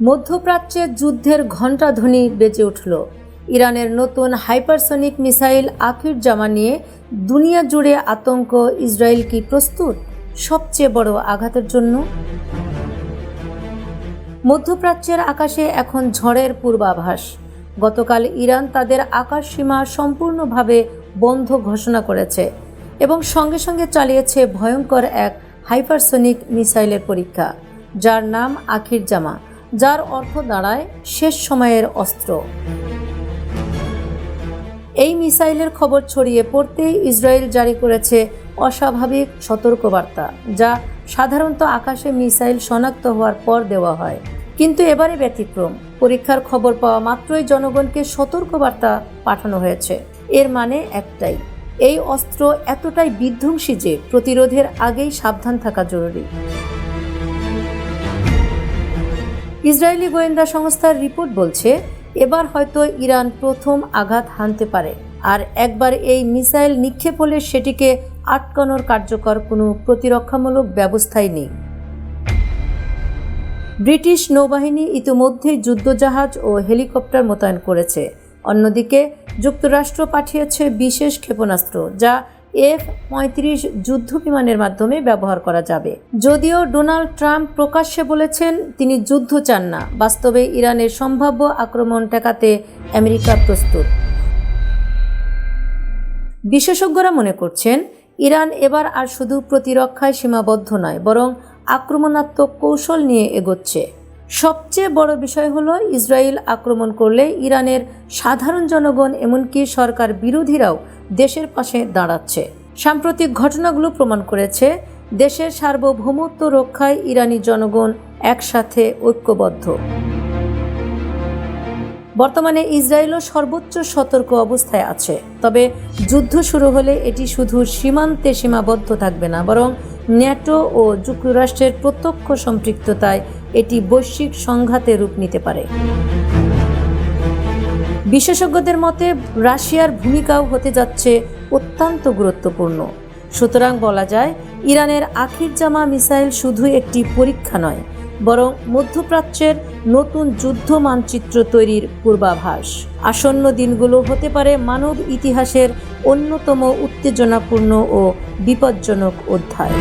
মধ্যপ্রাচ্যে যুদ্ধের ঘণ্টাধ্বনি বেজে উঠল। ইরানের নতুন হাইপারসনিক মিসাইল আখির জামা নিয়ে দুনিয়া জুড়ে আতঙ্ক ইসরায়েল কি প্রস্তুত? সবচেয়ে বড় আঘাতের জন্য? মধ্যপ্রাচ্যের আকাশে এখন ঝড়ের পূর্বাভাস। গতকাল ইরান তাদের আকাশ সীমা সম্পূর্ণভাবে বন্ধ ঘোষণা করেছে এবং সঙ্গে সঙ্গে চালিয়েছে ভয়ঙ্কর এক হাইপারসনিক মিসাইলের পরীক্ষা, যার নাম আখির জামা যার অর্থ দাঁড়ায় শেষ সময়ের অস্ত্র। এই মিসাইলের খবর ছড়িয়ে পড়তেই ইসরায়েল জারি করেছে অস্বাভাবিক সতর্কবার্তা, যা সাধারণত আকাশে মিসাইল শনাক্ত হওয়ার পর দেওয়া হয়। কিন্তু এবারে ব্যতিক্রম। পরীক্ষার খবর পাওয়া মাত্রই জনগণকে সতর্কবার্তা পাঠানো হয়েছে। এর মানে একটাই, এই অস্ত্র এতটাই বিধ্বংসী যে প্রতিরোধের আগেই সাবধান থাকা জরুরি। ইসরায়েলি গোয়েন্দা সংস্থার রিপোর্ট বলছে, এবার হয়তো ইরান প্রথম আঘাত হানতে পারে। আর একবার এই মিসাইল নিক্ষেপ হলে সেটিকে আটকানোর কার্যকর কোনো প্রতিরক্ষামূলক ব্যবস্থাই নেই। ব্রিটিশ নৌবাহিনী ইতিমধ্যেই যুদ্ধজাহাজ ও হেলিকপ্টার মোতায়েন করেছে। অন্যদিকে যুক্তরাষ্ট্র পাঠিয়েছে বিশেষ ক্ষেপণাস্ত্র, যা এফ পঁয়ত্রিশ যুদ্ধ বিমানের মাধ্যমে ব্যবহার করা যাবে। যদিও ডোনাল্ড ট্রাম্প প্রকাশ্যে বলেছেন তিনি যুদ্ধ চান না, বাস্তবে ইরানের সম্ভাব্য আক্রমণ ঠেকাতে আমেরিকা প্রস্তুত। বিশেষজ্ঞরা মনে করছেন, ইরান এবার আর শুধু প্রতিরক্ষায় সীমাবদ্ধ নয়, বরং আক্রমণাত্মক কৌশল নিয়ে এগোচ্ছে। সবচেয়ে বড় বিষয় হলো ইসরায়েল আক্রমণ করলে ইরানের সাধারণ জনগণ, এমনকি সরকার বিরোধীরাও দেশের পাশে দাঁড়াচ্ছে। সাম্প্রতিক ঘটনাগুলো প্রমাণ করেছে, দেশের সার্বভৌমত্ব রক্ষায় ইরানি জনগণ একসাথে ঐক্যবদ্ধ। বর্তমানে ইসরায়েলও সর্বোচ্চ সতর্ক অবস্থায় আছে, তবে যুদ্ধ শুরু হলে এটি শুধু সীমান্তে সীমাবদ্ধ থাকবে না, বরং ন্যাটো ও যুক্তরাষ্ট্রের প্রত্যক্ষ সম্পৃক্ততায় এটি বৈশ্বিক সংঘাতে রূপ নিতে পারে। বিশেষজ্ঞদের মতে, রাশিয়ার ভূমিকাও হতে যাচ্ছে অত্যন্ত গুরুত্বপূর্ণ। সুতরাং বলা যায়, ইরানের আখির জামা মিসাইল শুধু একটি পরীক্ষা নয়, বরং মধ্যপ্রাচ্যের নতুন যুদ্ধ মানচিত্র তৈরির পূর্বাভাস। আসন্ন দিনগুলো হতে পারে মানব ইতিহাসের অন্যতম উত্তেজনাপূর্ণ ও বিপজ্জনক অধ্যায়।